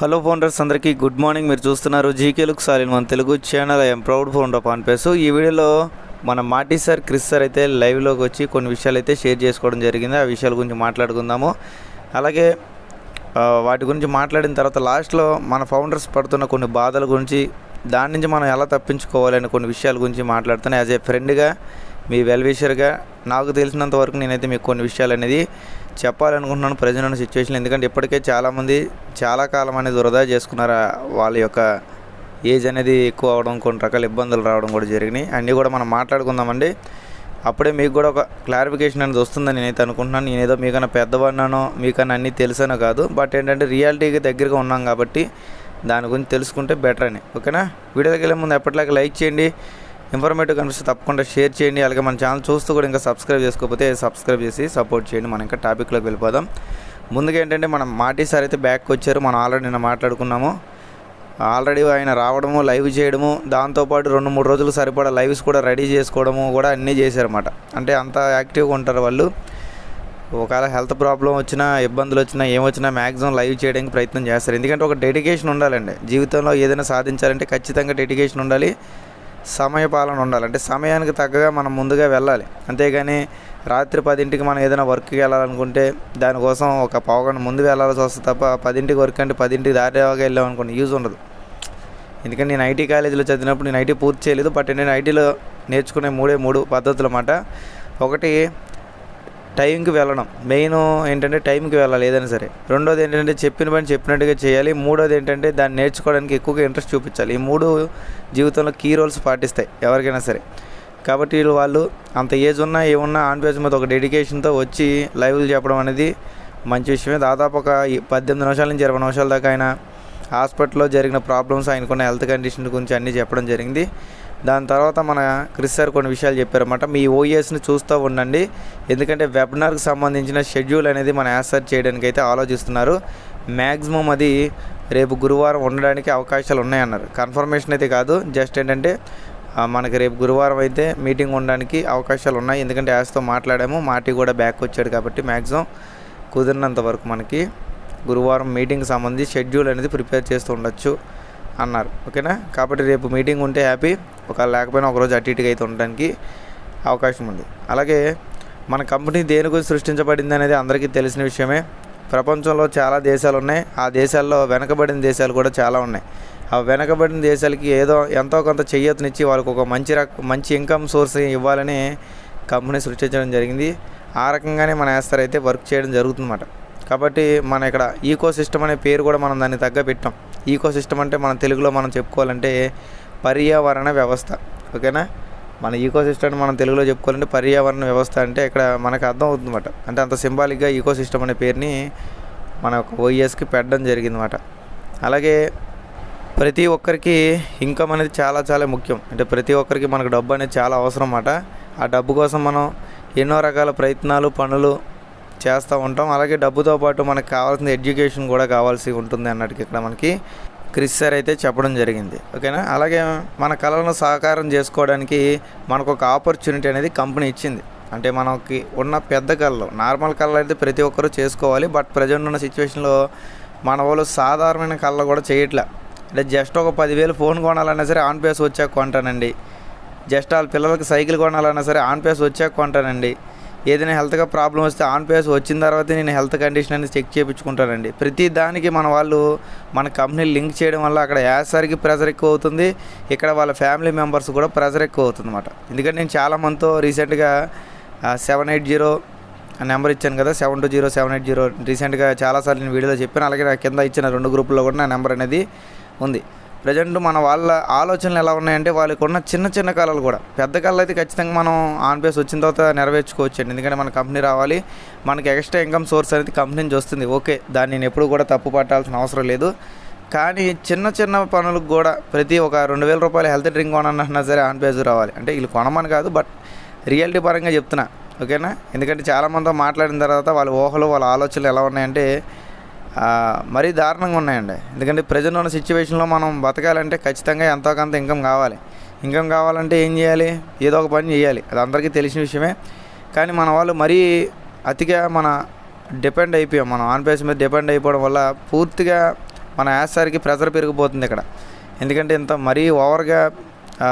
Hello founders అందరికీ good morning. మీరు చూస్తున్నారు జీకే లుక్ సాలిన్ మన Telugu channel. I'm proud founder of Onpace ఈ వీడియోలో మన మాటి సార్ క్రిస్ సార్ అయితే లైవ్లోకి వచ్చి కొన్ని విషయాలు అయితే షేర్ చేసుకోవడం జరిగింది. ఆ విషయాల గురించి మాట్లాడుకుందాము. అలాగే వాటి గురించి మాట్లాడిన తర్వాత లాస్ట్లో మన ఫౌండర్స్ పడుతున్న కొన్ని బాధల గురించి దాని నుంచి మనం ఎలా తప్పించుకోవాలని కొన్ని విషయాల గురించి మాట్లాడుతున్నాను. యాజ్ ఏ ఫ్రెండ్గా మీ వెల్విషర్గా నాకు తెలిసినంత వరకు నేనైతే మీకు కొన్ని విషయాలు అనేది చెప్పాలనుకుంటున్నాను ప్రజెంట్ ఉన్న సిచ్యువేషన్ ఎందుకంటే ఇప్పటికే చాలామంది చాలా కాలం అనేది వృధా చేసుకున్నారు? వాళ్ళ యొక్క ఏజ్ అనేది ఎక్కువ అవడం కొన్ని రకాల ఇబ్బందులు రావడం కూడా జరిగినాయి. అన్నీ కూడా మనం మాట్లాడుకుందామండి. అప్పుడే మీకు కూడా ఒక క్లారిఫికేషన్ అనేది వస్తుందని నేనైతే అనుకుంటున్నాను. నేనేదో మీకన్నా పెద్దవాడినానో మీకన్నా అన్నీ తెలుసానో కాదు. బట్ ఏంటంటే రియాలిటీకి దగ్గరగా ఉన్నాం కాబట్టి దాని గురించి తెలుసుకుంటే బెటర్ అని. ఓకేనా వీడియోకి వెళ్ళే ముందు ఎప్పటిలాగా లైక్ చేయండి. ఇన్ఫర్మేటివ్ కనిపిస్తే తప్పకుండా షేర్ చేయండి. అలాగే మన ఛానల్ చూస్తూ కూడా ఇంకా సబ్స్క్రైబ్ చేసుకోకపోతే సబ్స్క్రైబ్ చేసి సపోర్ట్ చేయండి. మనం ఇంకా టాపిక్లోకి వెళ్ళిపోదాం. ముందుగా ఏంటంటే మనం మాటి సార్ అయితే బ్యాక్ వచ్చారు. మనం ఆల్రెడీ నిన్న మాట్లాడుకున్నాము. ఆల్రెడీ ఆయన రావడము లైవ్ చేయడము దాంతోపాటు రెండు మూడు రోజులు సరిపడా లైవ్స్ కూడా రెడీ చేసుకోవడము కూడా అన్నీ చేశారన్నమాట. అంటే అంత యాక్టివ్గా ఉంటారు వాళ్ళు. ఒకవేళ హెల్త్ ప్రాబ్లం వచ్చినా ఇబ్బందులు వచ్చినా ఏమొచ్చినా మ్యాక్సిమం లైవ్ చేయడానికి ప్రయత్నం చేస్తారు. ఎందుకంటే ఒక డెడికేషన్ ఉండాలండి. జీవితంలో ఏదైనా సాధించాలంటే ఖచ్చితంగా డెడికేషన్ ఉండాలి. సమయపాలన ఉండాలి. అంటే సమయానికి తగ్గగా మనం ముందుగా వెళ్ళాలి. అంతేగాని రాత్రి పదింటికి మనం ఏదైనా వర్క్కి వెళ్ళాలనుకుంటే దానికోసం ఒక పావుగంట ముందు వెళ్ళాల్సి వస్తుంది తప్ప పదింటికి వర్క్ అంటే పదింటికి దారిగా వెళ్ళాం అనుకోండి యూజ్ ఉండదు. ఎందుకంటే నేను ఐటీ కాలేజీలో చదివినప్పుడు నేను ఐటీ పూర్తి చేయలేదు. బట్ నేను ఐటీలో నేర్చుకునే మూడే మూడు పద్ధతులు అన్నమాట. ఒకటి టైంకి వెళ్ళడం. మెయిన్ ఏంటంటే టైంకి వెళ్ళాలి ఏదైనా సరే. రెండోది ఏంటంటే చెప్పిన పని చెప్పినట్టుగా చేయాలి. మూడోది ఏంటంటే దాన్ని నేర్చుకోవడానికి ఎక్కువగా ఇంట్రెస్ట్ చూపించాలి. ఈ మూడు జీవితంలో కీ రోల్స్ పాటిస్తాయి ఎవరికైనా సరే. కాబట్టి వాళ్ళు అంత ఏజ్ ఉన్నా ఏమున్నా ఆన్ పేజ్ మీద ఒక డెడికేషన్తో వచ్చి లైవ్లు చెప్పడం అనేది మంచి విషయమే. దాదాపు ఒక పద్దెనిమిది నిమిషాల నుంచి ఇరవై నిమిషాల దాకా ఆయన హాస్పిటల్లో జరిగిన ప్రాబ్లమ్స్ ఆయనకున్న హెల్త్ కండిషన్ గురించి అన్నీ చెప్పడం జరిగింది. దాని తర్వాత మన క్రిస్ సార్ కొన్ని విషయాలు చెప్పారన్నమాట. మీ ఓఎస్ని చూస్తూ ఉండండి. ఎందుకంటే వెబినార్కి సంబంధించిన షెడ్యూల్ అనేది మన యాసర్ చేయడానికి అయితే ఆలోచిస్తున్నారు. మ్యాక్సిమం అది రేపు గురువారం ఉండడానికి అవకాశాలు ఉన్నాయన్నారు. కన్ఫర్మేషన్ అయితే కాదు. జస్ట్ ఏంటంటే మనకి రేపు గురువారం అయితే మీటింగ్ ఉండడానికి అవకాశాలు ఉన్నాయి. ఎందుకంటే యాస్తో మాట్లాడాము. మాటి కూడా బ్యాక్ వచ్చాడు కాబట్టి మ్యాక్సిమం కుదిరినంత వరకు మనకి గురువారం మీటింగ్ సంబంధించి షెడ్యూల్ అనేది ప్రిపేర్ చేస్తూ ఉండొచ్చు. అన్నారు. ఓకేనా? కాబట్టి రేపు మీటింగ్ ఉంటే హ్యాపీ. ఒకవేళ లేకపోయినా ఒకరోజు అటు ఇటుగా అయితే ఉండడానికి అవకాశం ఉంది. అలాగే మన కంపెనీ దేని గురించి సృష్టించబడింది అనేది అందరికీ తెలిసిన విషయమే. ప్రపంచంలో చాలా దేశాలు ఉన్నాయి. ఆ దేశాల్లో వెనకబడిన దేశాలు కూడా చాలా ఉన్నాయి. ఆ వెనకబడిన దేశాలకి ఏదో ఎంతో కొంత చెయ్యతనిచ్చి వాళ్ళకి ఒక మంచి రక మంచి ఇన్కమ్ సోర్స్ ఇవ్వాలని కంపెనీ సృష్టించడం జరిగింది. ఆ రకంగానే మన యాస్తర్ అయితే వర్క్ చేయడం జరుగుతుందన్నమాట. కాబట్టి మన ఇక్కడ ఈకో సిస్టమ్ అనే పేరు కూడా మనం దాన్ని తగ్గ పెట్టాం ఈకో సిస్టమ్ అంటే మన తెలుగులో మనం చెప్పుకోవాలంటే పర్యావరణ వ్యవస్థ. ఓకేనా? మన ఈకో సిస్టమ్ మనం తెలుగులో చెప్పుకోవాలంటే పర్యావరణ వ్యవస్థ అంటే ఇక్కడ మనకు అర్థం అవుతుందన్నమాట. అంటే అంత సింబాలిక్గా ఈకో సిస్టమ్ అనే పేరుని మన ఓఎస్కి ఓఈఎస్కి పెట్టడం జరిగిందన్నమాట. అలాగే ప్రతి ఒక్కరికి ఇన్కమ్ అనేది చాలా చాలా ముఖ్యం. అంటే ప్రతి ఒక్కరికి మనకు డబ్బు అనేది చాలా అవసరం అన్నమాట ఆ డబ్బు కోసం మనం ఎన్నో రకాల ప్రయత్నాలు పనులు చేస్తూ ఉంటాం. అలాగే డబ్బుతో పాటు మనకు కావాల్సిన ఎడ్యుకేషన్ కూడా కావాల్సి ఉంటుంది అన్నట్టుగా ఇక్కడ మనకి క్రిస్ సార్ అయితే చెప్పడం జరిగింది. ఓకేనా? అలాగే మన కళలను సహకారం చేసుకోవడానికి మనకు ఒక ఆపర్చునిటీ అనేది కంపెనీ ఇచ్చింది. అంటే మనకి ఉన్న పెద్ద కళలు నార్మల్ కళలు అయితే ప్రతి ఒక్కరూ చేసుకోవాలి. బట్ ప్రజెంట్ ఉన్న సిచ్యువేషన్లో మన వాళ్ళు సాధారణమైన కళలు కూడా చేయట్లే. అంటే జస్ట్ ఒక పదివేలు ఫోన్ కొనాలన్నా సరే ఆన్ పేస్ వచ్చాక కొంటానండి. జస్ట్ వాళ్ళ పిల్లలకి సైకిల్ కొనాలన్నా సరే ఆన్ పేస్ వచ్చాక కొంటానండి. ఏదైనా హెల్త్గా ప్రాబ్లం వస్తే ఆన్ పేస్ వచ్చిన తర్వాత నేను హెల్త్ కండిషన్ అనేది చెక్ చేయించుకుంటానండి ప్రతి దానికి మన వాళ్ళు మన కంపెనీ లింక్ చేయడం వల్ల అక్కడ యాసరికి ప్రెజర్ ఎక్కువ అవుతుంది. ఇక్కడ వాళ్ళ ఫ్యామిలీ మెంబర్స్ కూడా ప్రెజర్ ఎక్కువ అవుతుంది అనమాట ఎందుకంటే నేను చాలా మందితో రీసెంట్గా సెవెన్ ఎయిట్ జీరో నెంబర్ ఇచ్చాను కదా seven two zero seven eight zero. రీసెంట్గా చాలాసార్లు నేను వీడియోలో చెప్పాను. అలాగే నా కింద ఇచ్చిన రెండు గ్రూపుల్లో కూడా నా నెంబర్ అనేది ఉంది. ప్రజెంట్ మన వాళ్ళ ఆలోచనలు ఎలా ఉన్నాయంటే వాళ్ళకి ఉన్న చిన్న చిన్న కళలు కూడా. పెద్ద కళలు అయితే ఖచ్చితంగా మనం ఆన్ బేస్ వచ్చిన తర్వాత నెరవేర్చుకోవచ్చు అండి ఎందుకంటే మన కంపెనీ రావాలి మనకి ఎక్స్ట్రా ఇన్కమ్ సోర్స్ అనేది కంపెనీ నుంచి వస్తుంది. ఓకే దాన్ని నేను ఎప్పుడు కూడా తప్పు పట్టాల్సిన అవసరం లేదు. కానీ చిన్న చిన్న పనులకు కూడా ప్రతి ఒక రెండు వేల రూపాయల హెల్త్ డ్రింక్ కొనన్నా సరే ఆన్ పేజ్ రావాలి. అంటే వీళ్ళు కొనమని కాదు బట్ రియాలిటీ పరంగా చెప్తున్నా. ఓకేనా? ఎందుకంటే చాలామందితో మాట్లాడిన తర్వాత వాళ్ళ ఊహలు వాళ్ళ ఆలోచనలు ఎలా ఉన్నాయంటే మరీ దారుణంగా ఉన్నాయండి. ఎందుకంటే ప్రజెంట్ ఉన్న సిచ్యువేషన్లో మనం బతకాలంటే ఖచ్చితంగా ఎంతో కొంత ఇన్కమ్ కావాలి. ఇన్కమ్ కావాలంటే ఏం చేయాలి? ఏదో ఒక పని చేయాలి. అది అందరికీ తెలిసిన విషయమే. కానీ మన వాళ్ళు మరీ అతిగా మన డిపెండ్ అయిపోయాం మనం. ఆన్ పేస్ మీద డిపెండ్ అయిపోవడం వల్ల పూర్తిగా మన యాసారికి ప్రెజర్ పెరిగిపోతుంది ఇక్కడ. ఎందుకంటే ఇంత మరీ ఓవర్గా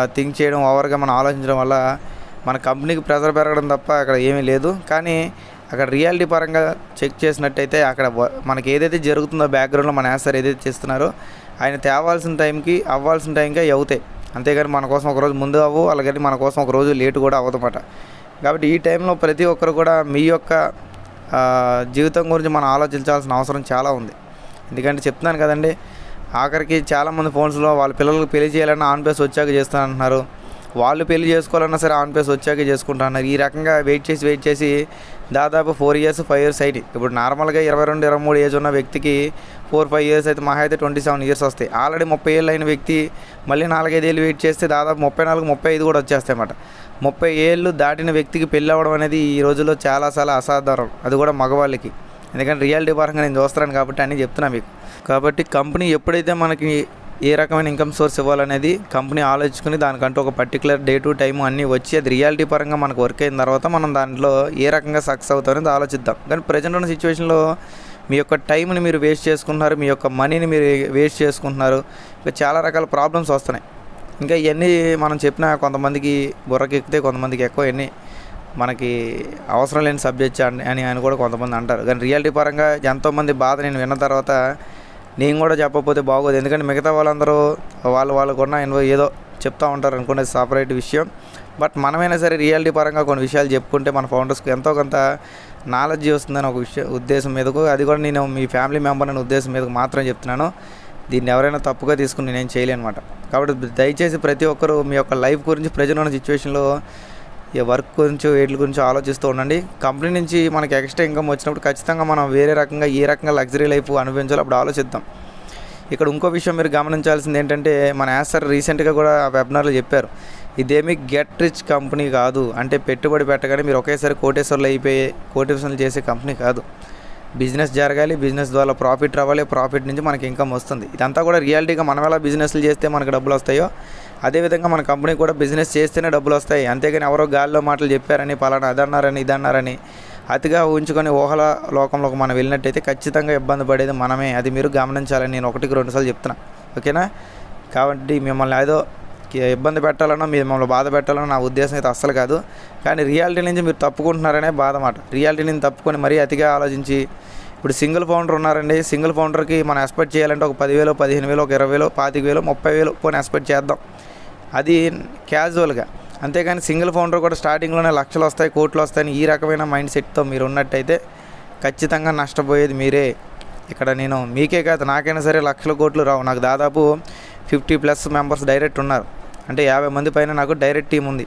థింక్ చేయడం ఓవర్గా మనం ఆలోచించడం వల్ల మన కంపెనీకి ప్రెజర్ పెరగడం తప్ప అక్కడ ఏమీ లేదు. కానీ అక్కడ రియాలిటీ పరంగా చెక్ చేసినట్టయితే అక్కడ మనకి ఏదైతే జరుగుతుందో బ్యాక్గ్రౌండ్లో మన యాసర్ ఏదైతే చేస్తున్నారో ఆయన తేవాల్సిన టైంకి అవ్వాల్సిన టైంకి అవుతాయి అంతేగాని మన కోసం ఒక రోజు ముందు అవ్వు అలాగని మన కోసం ఒక రోజు లేటు కూడా అవ్వదన్నమాట. కాబట్టి ఈ టైంలో ప్రతి ఒక్కరు కూడా మీ యొక్క జీవితం గురించి మనం ఆలోచించాల్సిన అవసరం చాలా ఉంది. ఎందుకంటే చెప్తున్నాను కదండి ఆఖరికి చాలామంది ఫోన్స్లో వాళ్ళ పిల్లలకు పెళ్ళి చేయాలని ఆన్ పేస్ వచ్చాక చేస్తానంటున్నారు. వాళ్ళు పెళ్ళి చేసుకోవాలన్నా సరే ఆన్ పేస్ వచ్చాక చేసుకుంటున్నారు ఈ రకంగా వెయిట్ చేసి వెయిట్ చేసి దాదాపు ఫోర్ ఇయర్స్ ఫైవ్ ఇయర్స్ అయినాయి ఇప్పుడు నార్మల్గా ఇరవై రెండు ఇరవై మూడు ఏజ్ ఉన్న వ్యక్తికి ఫోర్ ఫైవ్ ఇయర్స్ అయితే మహా అయితే ట్వంటీ సెవెన్ ఇయర్స్ వస్తాయి. ఆల్రెడీ ముప్పై ఏళ్ళు అయిన వ్యక్తి మళ్ళీ నాలుగైదేళ్ళు వెయిట్ చేస్తే దాదాపు ముప్పై నాలుగు ముప్పై ఐదు కూడా వచ్చేస్తాయి అన్నమాట. ముప్పై ఏళ్ళు దాటిన వ్యక్తికి పెళ్ళి అవ్వడం అనేది ఈ రోజుల్లో చాలా చాలా అసాధారణం. అది కూడా మగవాళ్ళకి. ఎందుకంటే రియాలిటీ పరంగా నేను చూస్తున్నాను కాబట్టి అన్నీ చెప్తున్నా మీకు. కాబట్టి కంపెనీ ఎప్పుడైతే మనకి ఏ రకమైన ఇన్కమ్ సోర్స్ ఇవ్వాలనేది కంపెనీ ఆలోచించుకుని దానికంటూ ఒక పర్టికులర్ డే టు టైం అన్నీ వచ్చి అది రియాలిటీ పరంగా మనకు వర్క్ అయిన తర్వాత మనం దాంట్లో ఏ రకంగా సక్సెస్ అవుతామనేది ఆలోచిద్దాం. కానీ ప్రజెంట్ ఉన్న సిచ్యువేషన్లో మీ యొక్క టైంని మీరు వేస్ట్ చేసుకుంటున్నారు మీ యొక్క మనీని మీరు వేస్ట్ చేసుకుంటున్నారు ఇంకా చాలా రకాల ప్రాబ్లమ్స్ వస్తున్నాయి. ఇంకా ఇవన్నీ మనం చెప్పినా కొంతమందికి బుర్రకి ఎక్కితే కొంతమందికి ఎక్కువ ఇవన్నీ మనకి అవసరం లేని సబ్జెక్ట్ అని అని అని కూడా కొంతమంది అంటారు. కానీ రియాలిటీ పరంగా ఎంతోమంది బాధ నేను విన్న తర్వాత నేను కూడా చెప్పకపోతే బాగోదు. ఎందుకంటే మిగతా వాళ్ళందరూ వాళ్ళు వాళ్ళకున్న ఇన్వో ఏదో చెప్తా ఉంటారు అనుకునేది సపరేట్ విషయం. బట్ మనమైనా సరే రియాలిటీ పరంగా కొన్ని విషయాలు చెప్పుకుంటే మన ఫౌండర్స్కి ఎంతో కొంత నాలెడ్జ్ వస్తుందని ఒక విషయం ఉద్దేశం మీదకు. అది కూడా నేను మీ ఫ్యామిలీ మెంబర్ అనే ఉద్దేశం మీదకు మాత్రం చెప్తున్నాను. దీన్ని ఎవరైనా తప్పుగా తీసుకుని నేను చేయలేనమాట కాబట్టి దయచేసి ప్రతి ఒక్కరూ మీ యొక్క లైఫ్ గురించి ప్రజలు ఉన్న సిచ్యువేషన్లో ఈ వర్క్ గురించి వీటి గురించి ఆలోచిస్తూ ఉండండి. కంపెనీ నుంచి మనకి ఎక్స్ట్రా ఇన్కమ్ వచ్చినప్పుడు ఖచ్చితంగా మనం వేరే రకంగా ఏ రకంగా లగ్జరీ లైఫ్ అనుభవించాలో. అప్పుడు ఆలోచిద్దాం. ఇక్కడ ఇంకో విషయం మీరు గమనించాల్సింది ఏంటంటే మన యాసర్ రీసెంట్గా కూడా వెబినార్లో చెప్పారు. ఇదేమి గెట్ రిచ్ కంపెనీ కాదు. అంటే పెట్టుబడి పెట్టగానే మీరు ఒకేసారి కోటేశ్వర్లు అయిపోయి కోటేశ్వర్లు చేసే కంపెనీ కాదు. బిజినెస్ జరగాలి బిజినెస్ ద్వారా ప్రాఫిట్ రావాలి ప్రాఫిట్ నుంచి మనకి ఇన్కమ్ వస్తుంది. ఇదంతా కూడా రియాలిటీగా మనం ఎలా బిజినెస్లు చేస్తే మనకు డబ్బులు వస్తాయో అదేవిధంగా మన కంపెనీ కూడా బిజినెస్ చేస్తేనే డబ్బులు వస్తాయి. అంతేగాని ఎవరో గాల్లో మాటలు చెప్పారని పలానా అదన్నారని ఇదన్నారని అతిగా ఊహించుకొని ఊహల లోకంలోకి మనం వెళ్ళినట్టయితే ఖచ్చితంగా ఇబ్బంది పడేది మనమే. అది మీరు గమనించాలని నేను ఒకటికి రెండుసార్లు చెప్తున్నా. ఓకేనా? కాబట్టి మిమ్మల్ని ఏదో ఇబ్బంది పెట్టాలనో మమ్మల్ని బాధ పెట్టాలనో నా ఉద్దేశం అయితే అస్సలు కాదు. కానీ రియాలిటీ నుంచి మీరు తప్పుకుంటున్నారనే బాధ మాట. రియాలిటీ నుంచి తప్పుకొని మరీ అతిగా ఆలోచించి ఇప్పుడు సింగిల్ ఫౌండర్ ఉన్నారండి. సింగిల్ ఫౌండర్కి మనం ఎక్స్పెక్ట్ చేయాలంటే ఒక పదివేలు పదిహేను వేలు ఒక ఇరవై వేలు పాతిక వేలు ముప్పై వేలు పోనీ ఎక్స్పెక్ట్ చేద్దాం. అది క్యాజువల్గా. అంతేకాని సింగిల్ ఫౌండర్ కూడా స్టార్టింగ్లోనే లక్షలు వస్తాయి కోట్లు వస్తాయని ఈ రకమైన మైండ్ సెట్తో మీరు ఉన్నట్టయితే ఖచ్చితంగా నష్టపోయేది మీరే. ఇక్కడ నేను మీకే కాదు నాకైనా సరే లక్షల కోట్లు రావు. నాకు దాదాపు ఫిఫ్టీ ప్లస్ మెంబర్స్ డైరెక్ట్ ఉన్నారు. అంటే యాభై మంది పైన నాకు డైరెక్ట్ టీం ఉంది.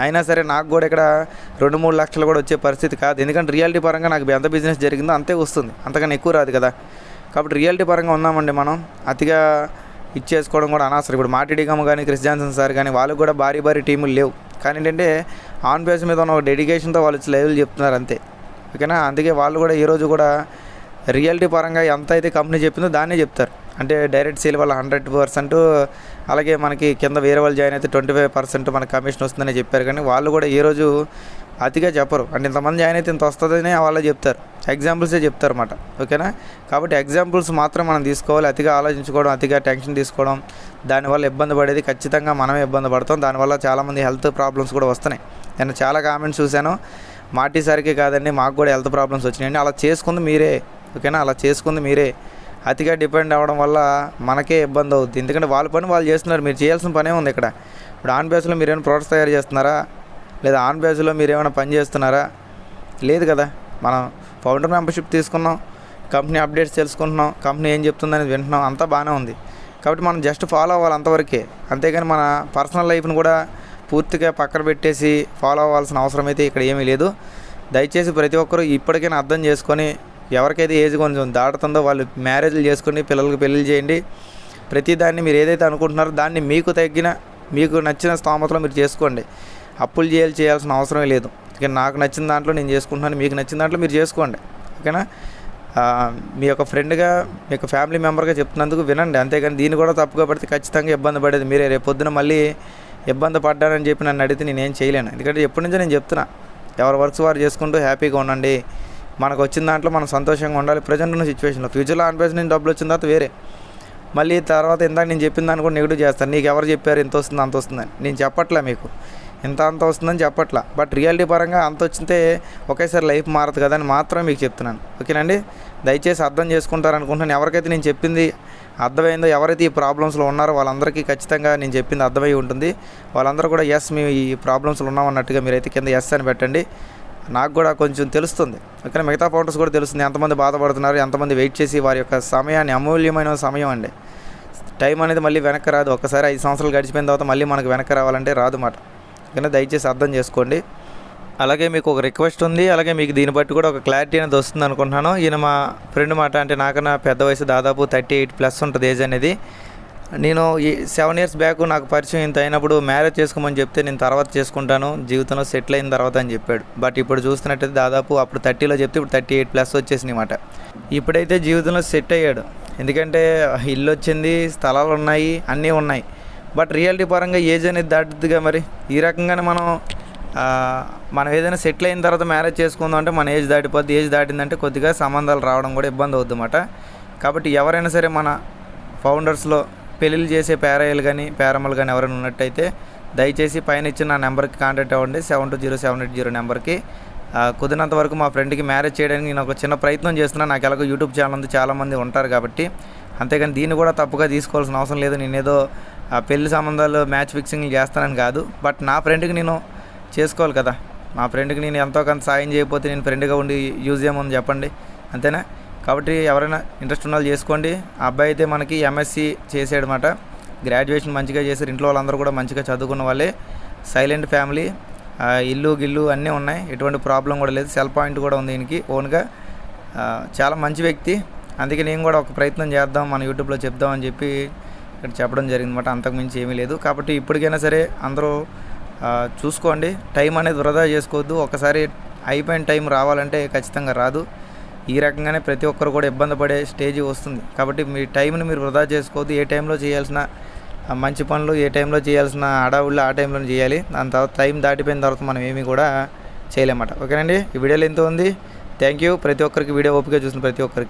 అయినా సరే నాకు కూడా ఇక్కడ రెండు మూడు లక్షలు కూడా వచ్చే పరిస్థితి కాదు. ఎందుకంటే రియాలిటీ పరంగా నాకు ఎంత బిజినెస్ జరిగిందో అంతే వస్తుంది. అంతకన్నా ఎక్కువ రాదు కదా. కాబట్టి రియాలిటీ పరంగా ఉన్నామండి మనం. అతిగా ఇచ్చేసుకోవడం కూడా అనవసరం. ఇప్పుడు మాటిడిగమ్ కానీ క్రిస్ జాన్సన్ సార్ కానీ వాళ్ళకు కూడా భారీ భారీ టీములు లేవు. కానీ ఏంటంటే ఆన్ బేస్ మీద ఉన్న ఒక డెడికేషన్తో వాళ్ళు వచ్చి లైవ్లు చెప్తున్నారు అంతే. ఓకేనా? అందుకే వాళ్ళు కూడా ఈరోజు కూడా రియాలిటీ పరంగా ఎంత అయితే కంపెనీ చెప్పిందో దాన్నే చెప్తారు. అంటే డైరెక్ట్ సేల్ వల్ల హండ్రెడ్ పర్సెంట్. అలాగే మనకి కింద వేరే వాళ్ళు జాయిన్ అయితే ట్వంటీ ఫైవ్ పర్సెంట్ మనకి కమిషన్ వస్తుందని చెప్పారు. కానీ వాళ్ళు కూడా ఈరోజు అతిగా చెప్పరు. అంటే ఇంతమంది జాయిన్ అయితే ఇంత వస్తుందని వాళ్ళే చెప్తారు. ఎగ్జాంపుల్సే చెప్తారు అన్నమాట ఓకేనా? కాబట్టి ఎగ్జాంపుల్స్ మాత్రం మనం తీసుకోవాలి. అతిగా ఆలోచించుకోవడం అతిగా టెన్షన్ తీసుకోవడం దానివల్ల ఇబ్బంది పడేది ఖచ్చితంగా మనమే ఇబ్బంది పడతాం. దానివల్ల చాలామంది హెల్త్ ప్రాబ్లమ్స్ కూడా వస్తున్నాయి. నేను చాలా కామెంట్స్ చూశాను. మాటిసరికి కాదండి మాకు కూడా హెల్త్ ప్రాబ్లమ్స్ వచ్చినాయండి. అలా చేసుకుంది మీరే. ఓకేనా? అలా చేసుకుంది మీరే. అతిగా డిపెండ్ అవ్వడం వల్ల మనకే ఇబ్బంది అవుద్ది. ఎందుకంటే వాళ్ళ పని వాళ్ళు చేస్తున్నారు. మీరు చేయాల్సిన పనే ఉంది ఇక్కడ. ఇప్పుడు ఆన్ బేస్లో మీరు ఏమైనా ప్రొడక్ట్స్ తయారు చేస్తున్నారా? లేదా ఆన్ బేస్లో మీరు ఏమైనా పని చేస్తున్నారా? లేదు కదా. మనం ఫౌండర్ మెంబర్షిప్ తీసుకున్నాం. కంపెనీ అప్డేట్స్ తెలుసుకుంటున్నాం. కంపెనీ ఏం చెప్తుందని వింటున్నాం. అంతా బాగానే ఉంది. కాబట్టి మనం జస్ట్ ఫాలో అవ్వాలి అంతవరకే. అంతేగాని మన పర్సనల్ లైఫ్ని కూడా పూర్తిగా పక్కన పెట్టేసి ఫాలో అవ్వాల్సిన అవసరం అయితే ఇక్కడ ఏమీ లేదు. దయచేసి ప్రతి ఒక్కరూ ఇప్పటికైనా అర్థం చేసుకొని ఎవరికైతే ఏజ్ కొంచెం దాటుతుందో వాళ్ళు మ్యారేజ్లు చేసుకొని పిల్లలకు పెళ్ళిళ్ళు చేయండి. ప్రతిదాన్ని మీరు ఏదైతే అనుకుంటున్నారో దాన్ని మీకు తగ్గిన మీకు నచ్చిన స్తోమతలో మీరు చేసుకోండి. అప్పులు చేయాలి చేయాల్సిన అవసరమే లేదు. ఇక నాకు నచ్చిన దాంట్లో నేను చేసుకుంటున్నాను మీకు నచ్చిన దాంట్లో మీరు చేసుకోండి. ఓకేనా? మీ యొక్క ఫ్రెండ్గా మీ యొక్క ఫ్యామిలీ మెంబర్గా చెప్తున్నందుకు వినండి. అంతేగాని దీన్ని కూడా తప్పుగా పడితే ఖచ్చితంగా ఇబ్బంది పడేది మీరే. రేపు పొద్దున మళ్ళీ ఇబ్బంది పడ్డానని చెప్పి నన్ను అడిగితే నేను చేయలేను. ఎందుకంటే ఎప్పటి నుంచో నేను చెప్తున్నా. ఎవరి వర్క్స్ వారు చేసుకుంటూ హ్యాపీగా ఉండండి. మనకు వచ్చిన దాంట్లో మనం సంతోషంగా ఉండాలి. ప్రజెంట్ ఉన్న సిచ్యువేషన్లో ఫ్యూచర్లో ఆన్ నేను డబ్బులు వచ్చిన తర్వాత వేరే. మళ్ళీ తర్వాత ఇందాక నేను చెప్పిన దాన్ని కూడా నెగిటివ్ చేస్తాను. నీకు ఎవరు చెప్పారు ఇంత వస్తుంది అంత వస్తుందని. నేను చెప్పట్లే మీకు. ఇంత అంత వస్తుందని చెప్పట్లా. బట్ రియాలిటీ పరంగా అంత వచ్చితే ఒకేసారి లైఫ్ మారదు కదా అని మాత్రమే మీకు చెప్తున్నాను. ఓకేనండి దయచేసి అర్థం చేసుకుంటారనుకుంటున్నాను. ఎవరికైతే నేను చెప్పింది అర్థమైందో ఎవరైతే ఈ ప్రాబ్లమ్స్లో ఉన్నారో వాళ్ళందరికీ ఖచ్చితంగా నేను చెప్పింది అర్థమై ఉంటుంది. వాళ్ళందరూ కూడా ఎస్ మేము ఈ ప్రాబ్లమ్స్లో ఉన్నామన్నట్టుగా మీరైతే కింద ఎస్ అని పెట్టండి. నాకు కూడా కొంచెం తెలుస్తుంది. ఇక్కడ మిగతా ఫౌండర్స్ కూడా తెలుస్తుంది. ఎంతమంది బాధపడుతున్నారు ఎంతమంది వెయిట్ చేసి వారి యొక్క సమయాన్ని అమూల్యమైన సమయం అండి. టైం అనేది మళ్ళీ వెనక్కి రాదు. ఒకసారి ఐదు సంవత్సరాలు గడిచిపోయిన తర్వాత మళ్ళీ మనకు వెనక్కి రావాలంటే రాదు మాట. ఓకేనా దయచేసి అర్థం చేసుకోండి. అలాగే మీకు ఒక రిక్వెస్ట్ ఉంది. అలాగే మీకు దీన్ని బట్టి కూడా ఒక క్లారిటీ అనేది వస్తుంది అనుకుంటున్నాను. ఈయన మా ఫ్రెండ్ మాట అంటే నాకన్నా పెద్ద వయసు దాదాపు థర్టీ ఎయిట్ ప్లస్ ఉంటుంది ఏజ్ అనేది. నేను ఈ సెవెన్ ఇయర్స్ బ్యాక్ నాకు పరిచయం ఇంత అయినప్పుడు మ్యారేజ్ చేసుకోమని చెప్తే నేను తర్వాత చేసుకుంటాను జీవితంలో సెటిల్ అయిన తర్వాత అని చెప్పాడు. బట్ ఇప్పుడు చూస్తున్నట్టయితే దాదాపు అప్పుడు థర్టీలో చెప్తే ఇప్పుడు థర్టీ ఎయిట్ ప్లస్ వచ్చేసింది మాట. ఇప్పుడైతే జీవితంలో సెట్ అయ్యాడు. ఎందుకంటే ఇల్లు వచ్చింది స్థలాలు ఉన్నాయి అన్నీ ఉన్నాయి. బట్ రియాలిటీ పరంగా ఏజ్ అనేది దాటుద్దిగా మరి. ఈ రకంగానే మనం మనం ఏదైనా సెటిల్ అయిన తర్వాత మ్యారేజ్ చేసుకుందాం అంటే మన ఏజ్ దాటిపోద్ది. ఏజ్ దాటిందంటే కొద్దిగా సంబంధాలు రావడం కూడా ఇబ్బంది అవుద్ది అన్నమాట కాబట్టి ఎవరైనా సరే మన ఫౌండర్స్లో పెళ్ళిళ్ళు చేసే పేరయ్యలు కానీ పేరమ్మలు కానీ ఎవరైనా ఉన్నట్టయితే దయచేసి పైన ఇచ్చిన నా నెంబర్కి కాంటాక్ట్ అవ్వండి. Seven two zero seven eight zero నెంబర్కి. కుదిరినంత వరకు మా ఫ్రెండ్కి మ్యారేజ్ చేయడానికి నేను ఒక చిన్న ప్రయత్నం చేస్తున్నాను నాకు ఎలాగో యూట్యూబ్ ఛానల్ ఉంది చాలామంది ఉంటారు కాబట్టి. అంతేకాని దీన్ని కూడా తప్పుగా తీసుకోవాల్సిన అవసరం లేదు. నేనేదో ఆ పెళ్ళి సంబంధాలు మ్యాచ్ ఫిక్సింగ్ చేస్తానని కాదు. బట్ నా ఫ్రెండ్కి నేను చేసుకోవాలి కదా. మా ఫ్రెండ్కి నేను ఎంతో కొంత సాయం చేయకపోతే నేను ఫ్రెండ్గా ఉండి యూజ్ ఏముంది చెప్పండి. అంతేనా? కాబట్టి ఎవరైనా ఇంట్రెస్ట్ ఉన్న వాళ్ళు చేసుకోండి. ఆ అబ్బాయి అయితే మనకి ఎంఎస్సి చేసాడనమాట గ్రాడ్యుయేషన్ మంచిగా చేశారు. ఇంట్లో వాళ్ళందరూ కూడా మంచిగా చదువుకున్న వాళ్ళే. సైలెంట్ ఫ్యామిలీ ఇల్లు గిల్లు అన్నీ ఉన్నాయి. ఎటువంటి ప్రాబ్లం కూడా లేదు. సెల్ పాయింట్ కూడా ఉంది దీనికి ఓన్గా చాలా మంచి వ్యక్తి. అందుకే నేను కూడా ఒక ప్రయత్నం చేద్దాం మన యూట్యూబ్లో చెప్దామని చెప్పి ఇక్కడ చెప్పడం జరిగిందన్నమాట. అంతకు మించి ఏమీ లేదు. కాబట్టి ఇప్పటికైనా సరే అందరూ చూసుకోండి. టైం అనేది వృధా చేసుకోవద్దు. ఒకసారి అయిపోయిన టైం రావాలంటే ఖచ్చితంగా రాదు. ఈ రకంగానే ప్రతి ఒక్కరు కూడా ఇబ్బంది పడే స్టేజ్ వస్తుంది. కాబట్టి మీ టైంని మీరు వృధా చేసుకోవద్దు. ఏ టైంలో చేయాల్సిన మంచి పనులు ఏ టైంలో చేయాల్సిన అడావుళ్ళు ఆ టైంలో చేయాలి. దాని తర్వాత టైం దాటిపోయిన తర్వాత మనం ఏమీ కూడా చేయలేమన్నమాట. ఓకేనండి? ఈ వీడియోలో ఎంత ఉంది. Thank you. ప్రతి ఒక్కరికి వీడియో ఓపిక చూసిన ప్రతి ఒక్కరికి.